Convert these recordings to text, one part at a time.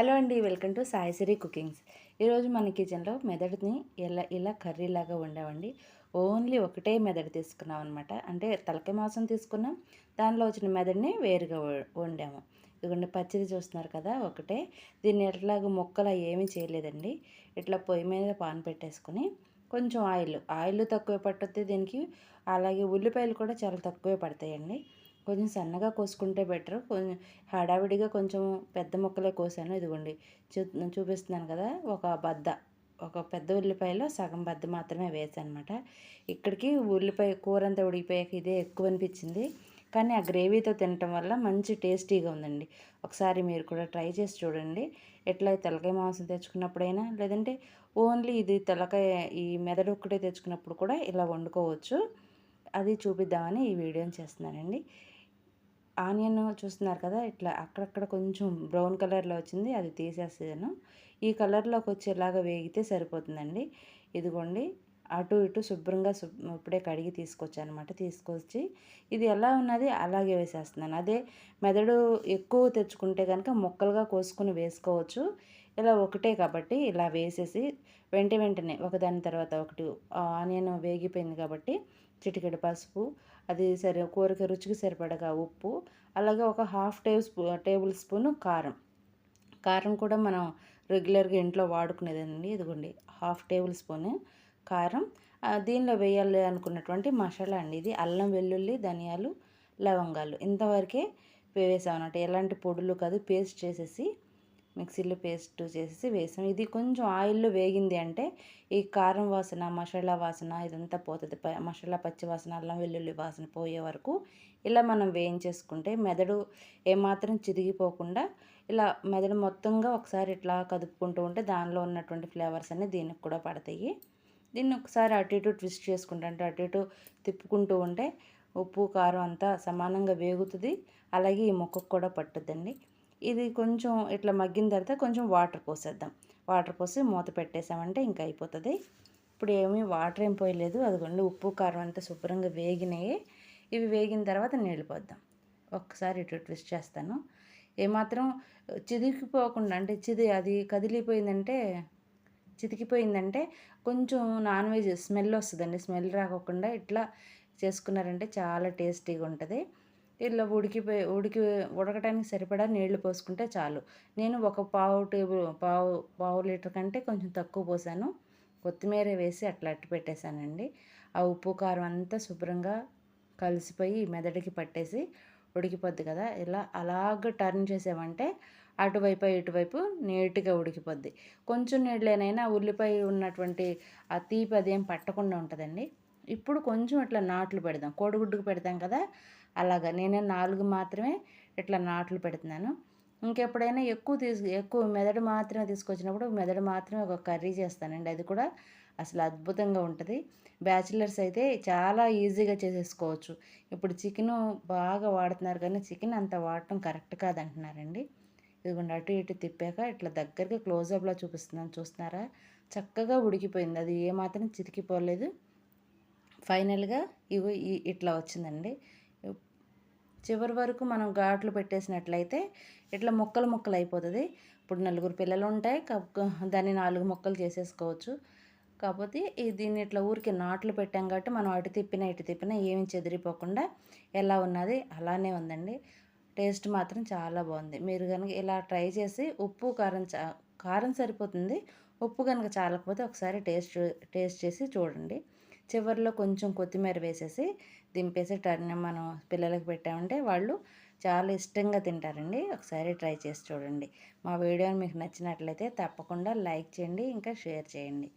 Hello అండి welcome to Saisiri cookings. ఈరోజు మన కిచెన్లో మెదడుని ఎలా ఇలా కర్రీలాగా వండామండి. ఓన్లీ ఒకటే మెదడు తీసుకున్నాం అనమాట అంటే తలకాయ మాంసం తీసుకున్నాం దానిలో వచ్చిన మెదడుని వేరుగా వండాము. ఇదిగోండి పచ్చిది చూస్తున్నారు కదా ఒకటే. దీన్ని ఎట్లాగ మొక్కలు ఏమీ చేయలేదండి. ఇట్లా పొయ్యి మీద పాన్ పెట్టేసుకొని కొంచెం ఆయిల్ ఆయిల్ తక్కువ పట్టుద్ది దీనికి. అలాగే ఉల్లిపాయలు కూడా చాలా తక్కువే పడతాయండి. కొంచెం సన్నగా కోసుకుంటే బెటర్. కొంచెం హడావిడిగా కొంచెం పెద్ద ముక్కలే కోసాను. ఇదిగోండి. చూ చూపిస్తున్నాను కదా ఒక బద్ద ఒక పెద్ద ఉల్లిపాయలో సగం బద్ద మాత్రమే వేసానమాట. అనమాట ఇక్కడికి ఉల్లిపాయ కూర అంతా ఉడికిపోయాక ఇదే ఎక్కువ అనిపించింది. కానీ ఆ గ్రేవీతో తినటం వల్ల మంచి టేస్టీగా ఉందండి. ఒకసారి మీరు కూడా ట్రై చేసి చూడండి. ఎట్లా తెల్లకాయ మాంసం తెచ్చుకున్నప్పుడైనా లేదంటే ఓన్లీ ఇది తెలకాయ ఈ మెదడు ఒక్కటే తెచ్చుకున్నప్పుడు కూడా ఇలా వండుకోవచ్చు. అది చూపిద్దామని ఈ వీడియోని చేస్తున్నానండి. ఆనియన్ చూస్తున్నారు కదా ఇట్లా అక్కడక్కడ కొంచెం బ్రౌన్ కలర్లో వచ్చింది అది తీసేసాను ఈ కలర్లోకి వచ్చేలాగా వేగితే సరిపోతుందండి. ఇదిగోండి అటు ఇటు శుభ్రంగా ఇప్పుడే కడిగి తీసుకొచ్చాను అనమాట తీసుకొచ్చి ఇది ఎలా ఉన్నది అలాగే వేసేస్తున్నాను. అదే మెదడు ఎక్కువ తెచ్చుకుంటే కనుక ముక్కలుగా కోసుకుని వేసుకోవచ్చు. ఇలా ఒకటే కాబట్టి ఇలా వేసేసి వెంట వెంటనే ఒకదాని తర్వాత ఒకటి ఆనియన్ వేగిపోయింది కాబట్టి చిటికెడు పసుపు అది సరే కూరకి రుచికి సరిపడగా ఉప్పు అలాగే ఒక half table spoon table spoon కారం. కారం కూడా మనం రెగ్యులర్గా ఇంట్లో వాడుకునేదండి. ఇదిగోండి హాఫ్ టేబుల్ స్పూన్ కారం. దీనిలో వేయాలి అనుకున్నటువంటి మసాలా అండి ఇది. అల్లం వెల్లుల్లి ధనియాలు లవంగాలు. ఇంతవరకే వేసాం అన్నమాట ఎలాంటి పొడులు కాదు. పేస్ట్ చేసేసి మిక్సీలో పేస్ట్ చేసేసి వేసాం. ఇది కొంచెం ఆయిల్లో వేగింది అంటే ఈ కారం వాసన మసాలా వాసన ఇదంతా పోతుంది. మసాలా పచ్చి వాసన అల్లం వెల్లుల్లి వాసన పోయే వరకు ఇలా మనం వేయించేసుకుంటే మెదడు ఏమాత్రం చిరిగిపోకుండా ఇలా మెదడు మొత్తంగా ఒకసారి ఇట్లా కదుపుకుంటూ ఉంటే దానిలో ఉన్నటువంటి ఫ్లేవర్స్ అన్నీ దీనికి కూడా పడతాయి. దీన్ని ఒకసారి అటు ఇటు ట్విస్ట్ చేసుకుంటా అంటే అటు ఇటు తిప్పుకుంటూ ఉంటే ఉప్పు కారం అంతా సమానంగా వేగుతుంది. అలాగే ఈ మొక్కకు కూడా పట్టుద్దండి. ఇది కొంచెం ఇట్లా మగ్గిన తర్వాత కొంచెం వాటర్ పోసేద్దాం. వాటర్ పోసి మూత పెట్టేసామంటే ఇంకా అయిపోతుంది. ఇప్పుడు ఏమీ వాటర్ ఏం పోయలేదు. అదిగోండి ఉప్పు కారం అంతా శుభ్రంగా వేగినాయి. ఇవి వేగిన తర్వాత నీళ్ళు పోద్దాం. ఒక్కసారి ఇటు ట్విస్ట్ చేస్తాను. ఏమాత్రం చిదికిపోకుండా అంటే చిది అది కదిలిపోయిందంటే చితికిపోయిందంటే కొంచెం నాన్ వెజ్ స్మెల్ వస్తుందండి. స్మెల్ రాకుండా ఇట్లా చేసుకున్నారంటే చాలా టేస్టీగా ఉంటుంది ఇలా ఉడికిపోయి ఉడికి ఉడకడానికి సరిపడా నీళ్ళు పోసుకుంటే చాలు. నేను ఒక పావు టేబుల్ పావు పావు లీటర్ కంటే కొంచెం తక్కువ పోసాను. కొత్తిమీర వేసి అట్లా అట్టు పెట్టేశానండి. ఆ ఉప్పు కారం అంతా శుభ్రంగా కలిసిపోయి మెదడికి పట్టేసి ఉడికిపోద్ది కదా. ఇలా అలాగ టర్న్ చేసామంటే అటువైపు ఇటువైపు నీట్గా ఉడికిపోద్ది. కొంచెం నీళ్ళేనైనా ఉల్లిపాయ ఉన్నటువంటి ఆ తీపి అదేం పట్టకుండా ఉంటుందండి. ఇప్పుడు కొంచెం ఇట్లా నాట్లు పెడదాం. కోడిగుడ్డుకు పెడతాం కదా? అలాగా. నేనే నాలుగు మాత్రమే ఇట్లా నాట్లు పెడుతున్నాను. ఇంకెప్పుడైనా ఎక్కువ తీసు ఎక్కువ మెదడు మాత్రమే తీసుకొచ్చినప్పుడు మెదడు మాత్రమే ఒక కర్రీ చేస్తానండి. అది కూడా అసలు అద్భుతంగా ఉంటుంది. బ్యాచిలర్స్ అయితే చాలా ఈజీగా చేసేసుకోవచ్చు. ఇప్పుడు చికెన్ బాగా వాడుతున్నారు కానీ చికెన్ అంత వాడటం కరెక్ట్ కాదంటున్నారండి. ఇదిగోండి అటు ఇటు తిప్పాక ఇట్లా దగ్గరగా క్లోజప్లో చూపిస్తున్నాను. చూస్తున్నారా? చక్కగా ఉడికిపోయింది. అది ఏమాత్రం చితికిపోలేదు ఫైనల్గా ఇవి ఇట్లా వచ్చిందండి. చివరి వరకు మనం ఘాట్లు పెట్టేసినట్లయితే ఇట్లా ముక్కలు ముక్కలు అయిపోతుంది ఇప్పుడు నలుగురు పిల్లలు ఉంటాయి. దాన్ని నాలుగు ముక్కలు చేసేసుకోవచ్చు. కాకపోతే దీన్ని ఇట్లా ఊరికి నాట్లు పెట్టాం కాబట్టి మనం అటు తిప్పినా ఇటు తిప్పినా ఏమి చెదిరిపోకుండా ఎలా ఉన్నది అలానే ఉందండి. టేస్ట్ మాత్రం చాలా బాగుంది. మీరు కనుక ఇలా ట్రై చేసి ఉప్పు కారం చా కారం సరిపోతుంది. ఉప్పు కనుక చాలకపోతే ఒకసారి టేస్ట్ టేస్ట్ చేసి చూడండి. చివరిలో కొంచెం కొత్తిమీర వేసేసి దింపేసి టర్న్ మనం పిల్లలకు పెట్టామంటే వాళ్ళు చాలా ఇష్టంగా తింటారండి. ఒకసారి ట్రై చేసి చూడండి. మా వీడియో మీకు నచ్చినట్లయితే తప్పకుండా లైక్ చేయండి ఇంకా షేర్ చేయండి.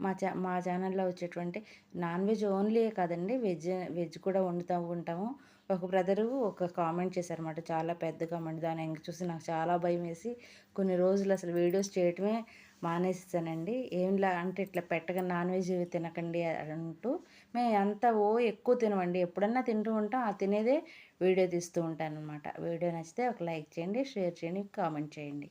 మా చా మా ఛానల్లో వచ్చేటువంటి నాన్ వెజ్ ఓన్లీ కాదండి వెజ్ వెజ్ కూడా వండుతూ ఉంటాము. ఒక బ్రదరు ఒక కామెంట్ చేశారన్నమాట చాలా పెద్ద కామెంట్ దాని ఇంక చూసి నాకు చాలా భయం వేసి కొన్ని రోజులు అసలు వీడియోస్ చేయటమే మానేస్తానండి ఏంలా అంటే ఇట్లా పెట్టగా నాన్ వెజ్ తినకండి అంటూ మేము అంత ఓ ఎక్కువ తినమండి. ఎప్పుడన్నా తింటూ ఉంటాం. ఆ తినేదే వీడియో తీస్తూ ఉంటాను అనమాట వీడియో నచ్చితే ఒక లైక్ చేయండి షేర్ చేయండి కామెంట్ చేయండి.